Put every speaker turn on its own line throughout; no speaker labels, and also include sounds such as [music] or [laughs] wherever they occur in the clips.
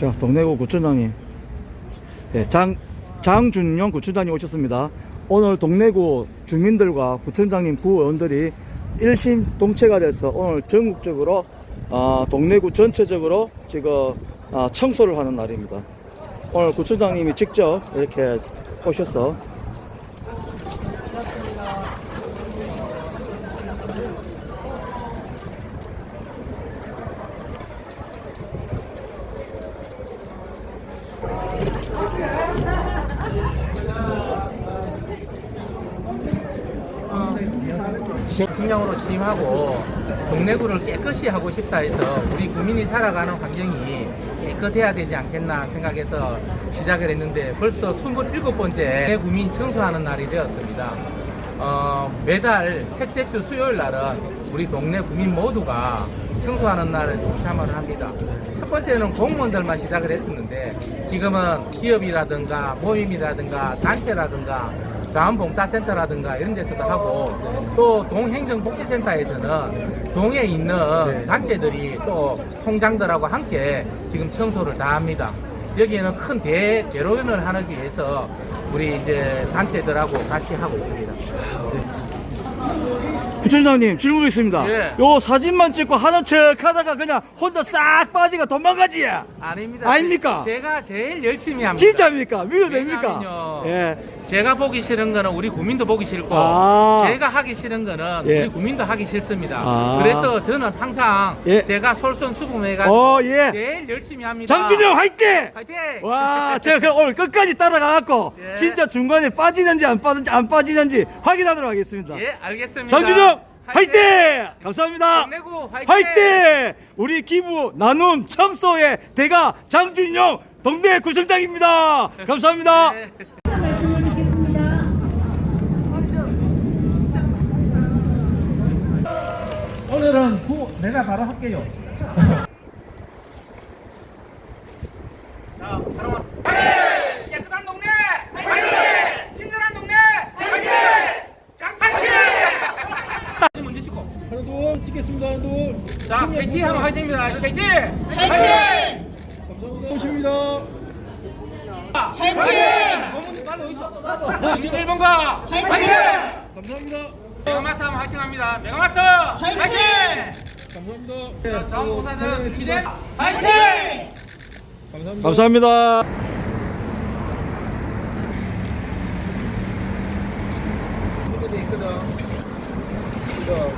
자, 동래구 구청장님. 예, 장, 장준영 구청장님 오셨습니다. 오늘 동래구 주민들과 구청장님, 구의원들이 일심 동체가 돼서 오늘 전국적으로, 아, 동래구 전체적으로 지금, 아, 청소를 하는 날입니다. 오늘 구청장님이 직접 이렇게 오셔서
중량으로 취임하고 동래구를 깨끗이 하고 싶다 해서 우리 국민이 살아가는 환경이 깨끗해야 되지 않겠나 생각해서 시작을 했는데 벌써 27번째 국민 청소하는 날이 되었습니다. 어, 매달 셋째 주 수요일 날은 우리 동네 국민 모두가 청소하는 날을 동참을 합니다. 첫 번째는 공무원들만 시작을 했었는데 지금은 기업이라든가 모임이라든가 단체라든가 자원봉사센터라든가 이런 데서도 하고 또 동행정복지센터에서는 동에 있는 단체들이 또 통장들하고 함께 지금 청소를 다 합니다. 여기에는 큰 대, 대로변을 하기 위해서 우리 이제 단체들하고 같이 하고 있습니다.
구청장님 질문 있습니다.
예.
요 사진만 찍고 하는 척 하다가 그냥 혼자 싹 빠지가 도망가지?
아닙니다.
아닙니까?
제- 제가 제일 열심히 합니다.
진짜입니까? 믿어도 됩니까?
왜냐면요.
예.
제가 보기 싫은 거는 우리 국민도 보기 싫고
아.
제가 하기 싫은 거는
예.
우리 국민도 하기 싫습니다.
아.
그래서 저는 항상
예.
제가 솔선수범해가지고
어, 예.
제일 열심히 합니다.
장준영 화이팅!
화이팅!
와, 제가 그럼 오늘 끝까지 따라가갖고
예.
진짜 중간에 빠지는지 안 빠지는지 안 빠지는지 확인하도록 하겠습니다.
예, 알겠습니다.
장준영 화이팅! 감사합니다.
동래구 화이팅!
화이팅! 우리 기부 나눔 청소의 대가 장준영 동네 구청장입니다. 감사합니다.
네. 오늘은 구 내가 바로 할게요. [laughs] 자, 여러분. 화이팅! 깨끗한 동네! 화이팅! 친절한 동네! 화이팅! 장 화이팅! 문제 찍고.
하나 둘 찍겠습니다. 하나 둘.
자, KT 하면 화이팅입니다. KT!
감사합니다. 오십니다.
화이팅! 어머니 빨리 어디 있어? 지금 1번가! 화이팅!
감사합니다.
메가마트 하면 화이팅합니다. 메가마트! 화이팅!
감사합니다.
자, 자원봉사들 기대! 화이팅!
감사합니다. 감사합니다.
이것도 있거든. 이거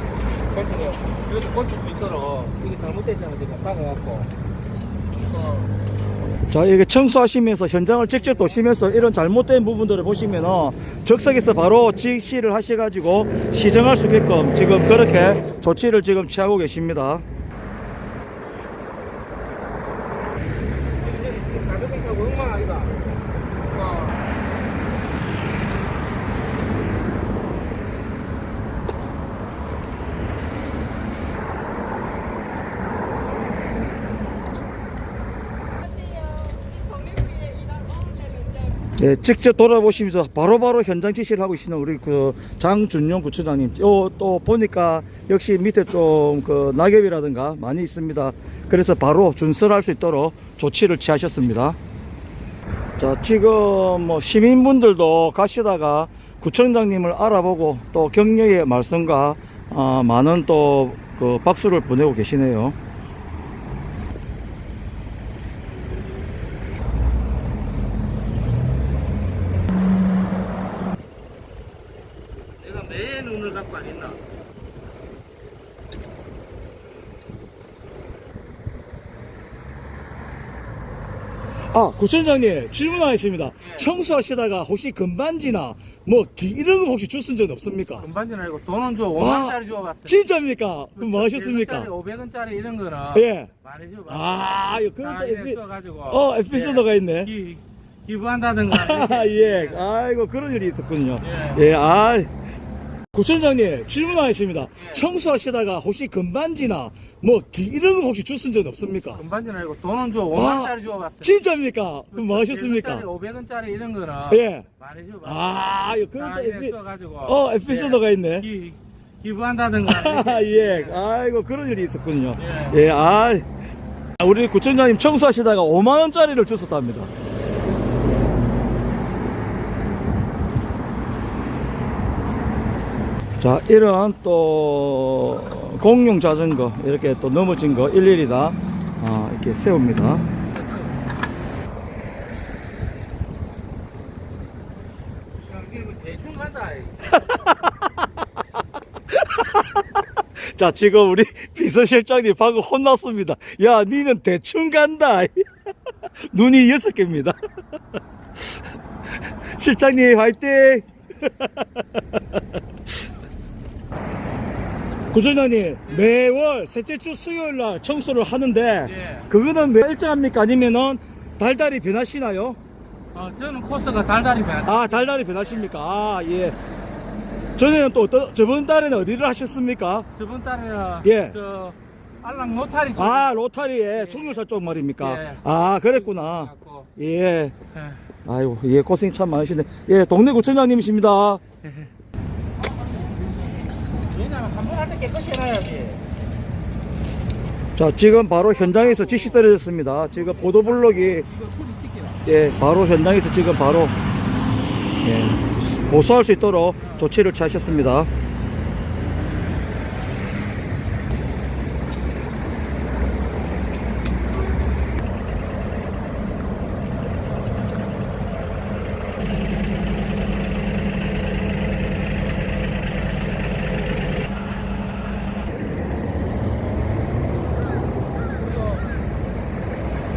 건축, 이것도 건축도 있도록 이게 잘못됐잖아 지금 박아갖고. 어.
자, 이게 청소하시면서 현장을 직접 도시면서 이런 잘못된 부분들을 보시면은 적석에서 바로 지시를 하셔가지고 시정할 수 있게끔 지금 그렇게 조치를 지금 취하고 계십니다.
지금 가볍게 하고 응만 아이가. 어.
네, 직접 돌아보시면서 바로바로 현장 지시를 하고 계시는 우리 그 장준용 구청장님. 요, 또 보니까 역시 밑에 좀 그 낙엽이라든가 많이 있습니다. 그래서 바로 준설할 수 있도록 조치를 취하셨습니다. 자, 지금 뭐 시민분들도 가시다가 구청장님을 알아보고 또 격려의 말씀과 어, 많은 또 그 박수를 보내고 계시네요.
내가 내 눈을 갖고 안 했나?
아, 구청장님 질문 하나 있습니다. 청소하시다가 혹시 금반지나 뭐 기- 이런 거 혹시 주신 적 없습니까?
금반지 아니고 돈은 줘 5만짜리 줘봤어요.
진짜입니까? 그럼 뭐 하셨습니까?
500원짜리 이런 거는
예.
많이 줘봐.
아, 이거 그런 또 에피,
써가지고.
어, 에피소드가 있네.
기, 기부한다든가.
아, [laughs] 예. 아이고, 그런 일이 있었군요. 예, 아. 구청장님 질문 하나 있습니다. 청소하시다가 혹시 금반지나 뭐 기- 이런 거 혹시 주신 적 없습니까?
금반지 아니고 돈은 줘 5만짜리 줘봤어요.
진짜입니까? 그럼 뭐 하셨습니까?
500원짜리 이런 거는
예.
많이 줘봐.
아, 이거 그런 또 에피,
써가지고.
어, 에피소드가 있네.
기, 기부한다든가. [laughs]
아, 예. 아이고, 그런 일이 있었군요.
예.
예, 아. 우리 구청장님 청소하시다가 5만 원짜리를 주셨답니다. 자, 이런 또 공용 자전거 이렇게 또 넘어진 거 일일이 다 아, 이렇게 세웁니다. [laughs] 자, 지금 우리 비서실장님 방금 혼났습니다. 야, 니는 대충 간다. [laughs] 눈이 여섯 개입니다. [laughs] 실장님, 화이팅! 구청장님, 매월 셋째 주 수요일 날 청소를 하는데,
예.
그거는 매 일정합니까? 아니면은 달달이 변하시나요?
어, 저는 코스가 달달이 변.
아, 달달이 변하십니까? 아, 예. 전에는 또 어떤, 저번 달에는 어디를 하셨습니까?
저번 달에는
예.
저 알랑 로타리 쪽
아, 로타리에 총열사 쪽 말입니까?
예.
아, 그랬구나. 예.
예.
아이고, 예, 고생 참 많으시네. 예, 동네 구청장님이십니다. [laughs]
왜냐면 한번할때 깨끗이 해놔야지.
자, 지금 바로 현장에서 지시 떨어졌습니다. 지금 보도블록이. 예, 바로 현장에서 지금 바로, 예, 보수할 수 있도록 조치를 취하셨습니다.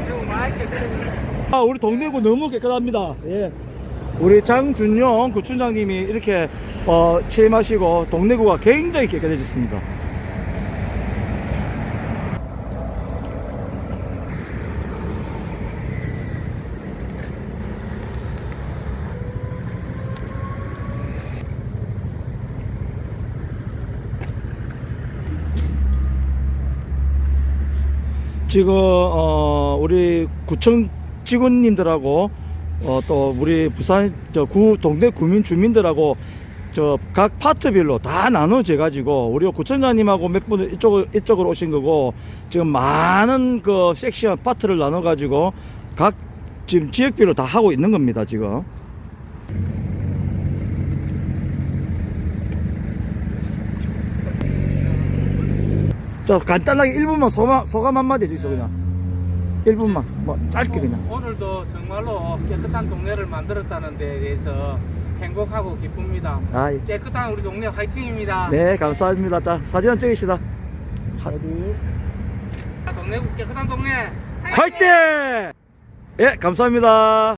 그리고 많이 깨끗해.
아, 우리 동네구 너무 깨끗합니다. 예. 우리 장준영 구청장님이 이렇게 어, 취임하시고 동네구가 굉장히 깨끗해졌습니다. 지금 어 우리 구청 직원님들하고 어 또 우리 부산 저 구 동네 구민 주민들하고 저 각 파트별로 다 나눠져 가지고 우리 구청장님하고 몇 분 이쪽 이쪽으로 오신 거고 지금 많은 그 섹션 파트를 나눠 가지고 각 지금 지역별로 다 하고 있는 겁니다 지금. 저 간단하게 1분만 소감, 소감 한마디 해주세요 그냥 1분만 뭐 짧게 그냥.
오늘도 정말로 깨끗한 동네를 만들었다는 데에 대해서 행복하고 기쁩니다.
아, 예.
깨끗한 우리 동네 화이팅입니다.
네 감사합니다. 자 사진 한 찍으시다.
동네 깨끗한 동네.
화이팅! 예 감사합니다